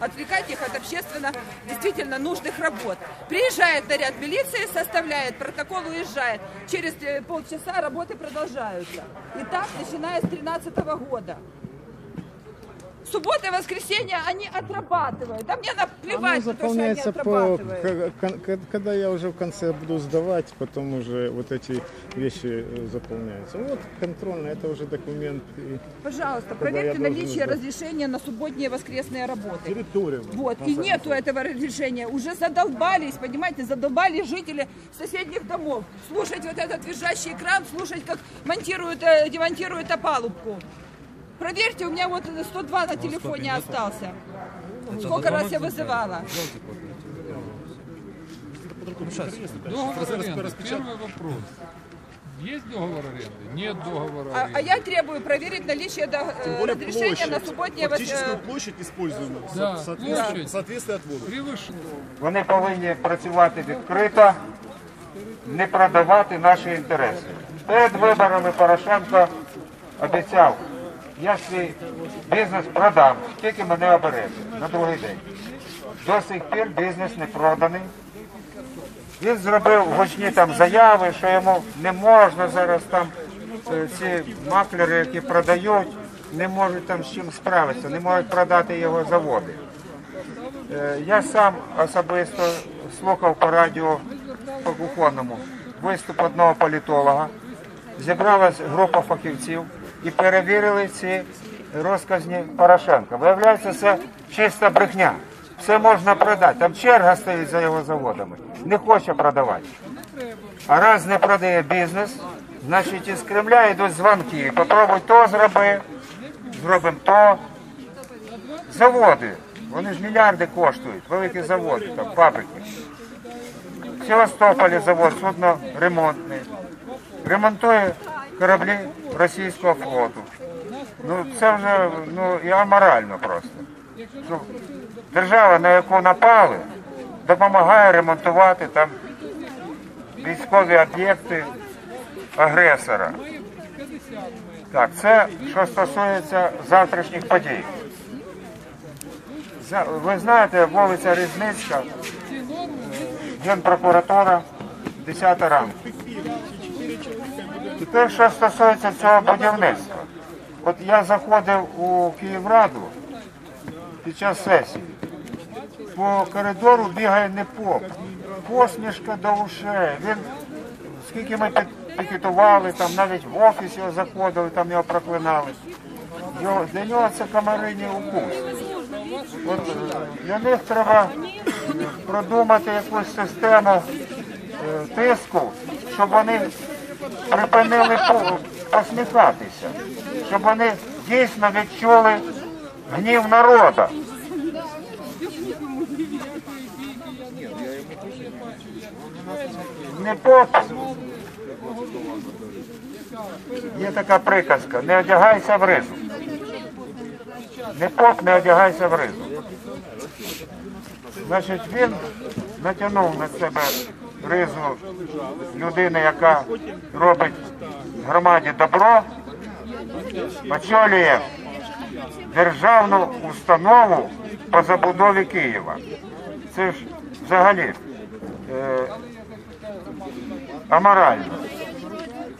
отвлекать их от общественно действительно нужных работ. Приезжает наряд милиции, составляет протокол, уезжает. Через э, полчаса работы продолжаются. И так, начиная с 2013 года. Суббота и воскресенье они отрабатывают. Да мне наплевать, Оно что они по, отрабатывают. к- когда я уже в конце буду сдавать, потом уже вот эти вещи э, заполняются. Вот контрольно, это уже документ. Пожалуйста, проверьте наличие сдать? разрешения на субботние и воскресные работы. территорию. Вот, и нету этого разрешения. Уже задолбались, понимаете, задолбали жители соседних домов. Слушать вот этот визжащий экран, слушать, как монтируют, э, демонтируют опалубку. Проверьте, у меня вот 102 на телефоне остался. Сколько раз я вызывала. Договор аренды. Первый вопрос. Есть договор аренды? Нет договора А, а аренды. я требую проверить наличие до- э, более разрешения на площадь, субботние вос- фактическую э, площадь используемую в Да, со- соответствии, площадь. в соответствии отвода. Превышено. Вони повинні працювати відкрито, не продавати наші інтереси. Перед виборами Порошенко обіцяв, я свій бізнес продам, тільки мене оберете на другий день. До сих пір бізнес не проданий. Він зробив гучні там заяви, що йому не можна зараз там е, ці маклери, які продають, не можуть там з чим справитися, не можуть продати його заводи. Е, Я сам особисто слухав по радіо по кухонному виступ одного політолога. Зібралась група фахівців і перевірили ці розказні Порошенка. Виявляється, це чиста брехня. Все можна продати. Там черга стоїть за його заводами. Не хоче продавати. А раз не продає бізнес, значить із Кремля йдуть дзвонки. Попробуй то зроби, зробимо то. Заводи. Вони ж мільярди коштують, великі заводи, там, фабрики. В Севастополі завод судно-ремонтний. Ремонтує кораблі російського флоту. Ну це вже ну, і аморально просто. Що держава, на яку напали, допомагає ремонтувати там військові об'єкти агресора. Так, це що стосується завтрашніх подій. Ви знаєте, вулиця Різницька, Генпрокуратура, 10 ранку. Тепер, що стосується цього будівництва. От я заходив у Київраду під час сесії. По коридору бігає непоп. Посмішка до ушей. Він, скільки ми пі- пікетували, там навіть в офіс його заходили, там його проклинали. Для нього це комариний укус. От для них треба е, продумати якусь систему е, тиску, щоб вони припинили по- посміхатися, щоб вони дійсно відчули гнів народу. Не поп. Є така приказка, не одягайся в ризу. Не поп, не одягайся в ризу. Значить, він натягнув на себе ризу людини, яка робить громаді добро, очолює державну установу по забудові Києва. Це ж взагалі е, аморально.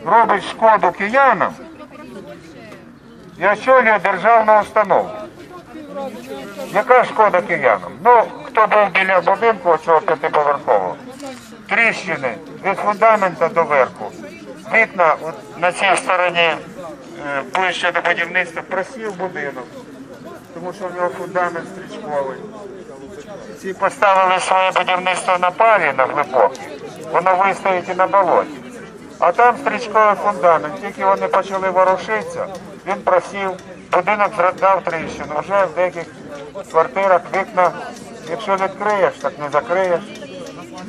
Робить шкоду киянам і очолює державну установу. Яка шкода киянам? Ну, хто був біля будинку цього п'ятиповерхового? Тріщини від фундамента до верху. Вікна на цій стороні е, ближче до будівництва просів будинок, тому що в нього фундамент стрічковий. Ці поставили своє будівництво на палі на глибокі, воно вистоїть і на болоті. А там стрічковий фундамент, тільки вони почали ворушитися, він просів, будинок дав тріщину. Вже в деяких квартирах вікна, якщо відкриєш, так не закриєш,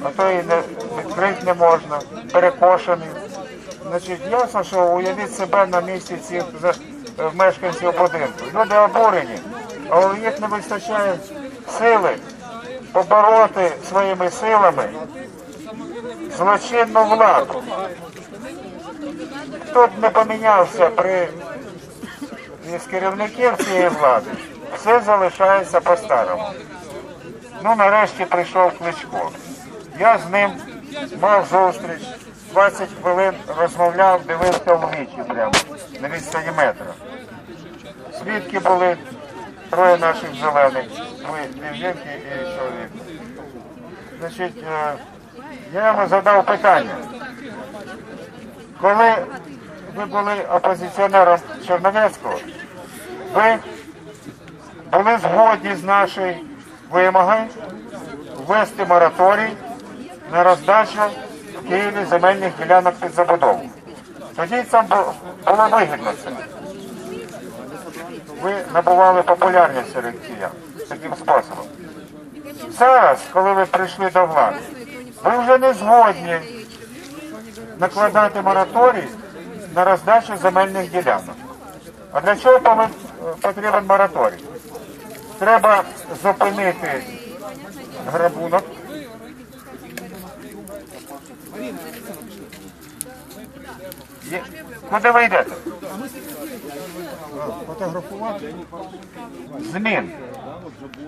а то і не відкрити не можна, перекошений. Значить, ясно, що уявіть себе на місці цих е, мешканців будинку. Люди обурені, а у них не вистачає сили побороти своїми силами злочинну владу. Хто б не помінявся при із керівників цієї влади, все залишається по-старому. Ну, нарешті прийшов Кличко. Я з ним мав зустріч, 20 хвилин розмовляв, дивився в вічі прямо на відстані метра. Свідки були троє наших зелених, ми дві жінки і чоловік. Значить, е, я йому задав питання. Коли ви були опозиціонером Черновецького, ви були згодні з нашою вимогою ввести мораторій на роздачу в Києві земельних ділянок під забудову. Тоді це бу- було вигідно. Ви набували популярність серед киян таким способом. Зараз, коли ви прийшли до влади, ви вже не згодні накладати мораторій на роздачу земельних ділянок. А для чого потрібен мораторій? Треба зупинити грабунок. Куди ви йдете? Фотографувати? Змін.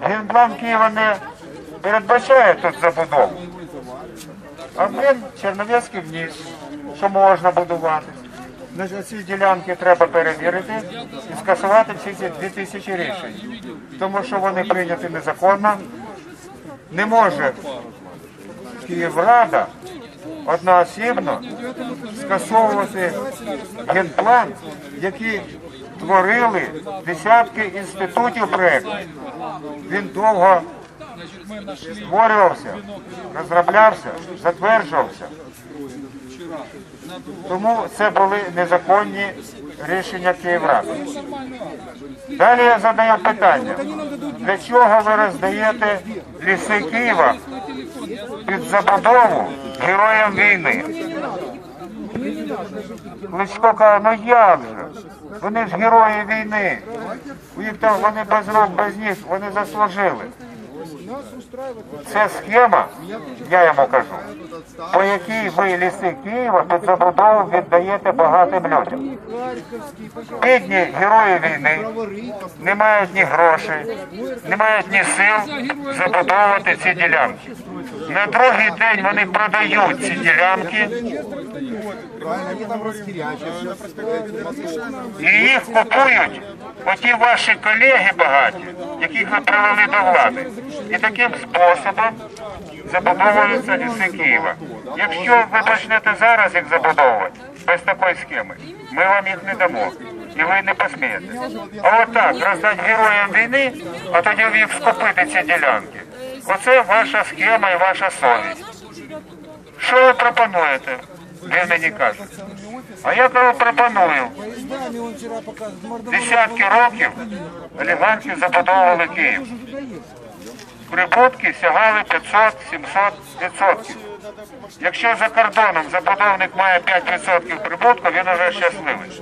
Генплан Києва не передбачає тут забудову. А він Черновецький вніс, що можна будувати. На ці ділянки треба перевірити і скасувати всі ці 2000 рішень. Тому що вони прийняті незаконно. Не може Київрада одноосібно скасовувати генплан, який творили десятки інститутів проєктів. Він довго створювався, розроблявся, затверджувався. Тому це були незаконні рішення Київради. Далі я задаю питання, для чого ви роздаєте ліси Києва під забудову героям війни? Кличко каже, ну як же? Вони ж герої війни. Вони без рук, без ніг, вони заслужили. Це схема, я йому кажу, по якій ви ліси Києва під забудову віддаєте багатим людям. Бідні герої війни не мають ні грошей, не мають ні сил забудовувати ці ділянки. На другий день вони продають ці ділянки і їх купують оті ваші колеги багаті, яких ви привели до влади. І таким способом забудовуються ліси Києва. Якщо ви почнете зараз їх забудовувати без такої схеми, ми вам їх не дамо. І ви не посмієте. А отак роздати героям війни, а тоді в їх скупити ці ділянки. Оце ваша схема і ваша совість. Що ви пропонуєте? Він мені каже. А я кажу, пропоную. Десятки років олігархи забудовували Київ. Прибутки сягали 500-700 відсотків. Якщо за кордоном забудовник має 5 відсотків прибутку, він уже щасливий.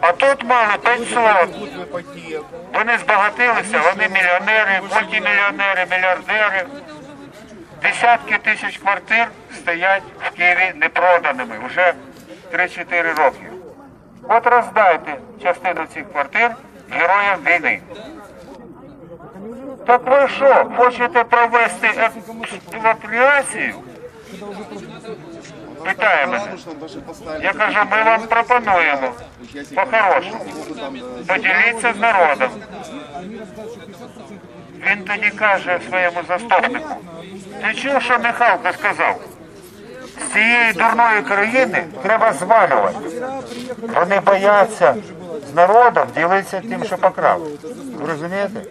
А тут мали 500. Вони збагатилися, вони мільйонери, мультимільйонери, мільярдери. Десятки тисяч квартир стоять в Києві непроданими вже 3-4 роки. От роздайте частину цих квартир героям війни. Так ви що, хочете провести експропріацію? Питає мене. Я кажу, ми вам пропонуємо по-хорошому. Поділіться з народом. Він тоді каже своєму заступнику, ти чув, що Михайлко сказав? З цієї дурної країни треба звалювати. Вони бояться з народом ділитися тим, що покрав. Розумієте?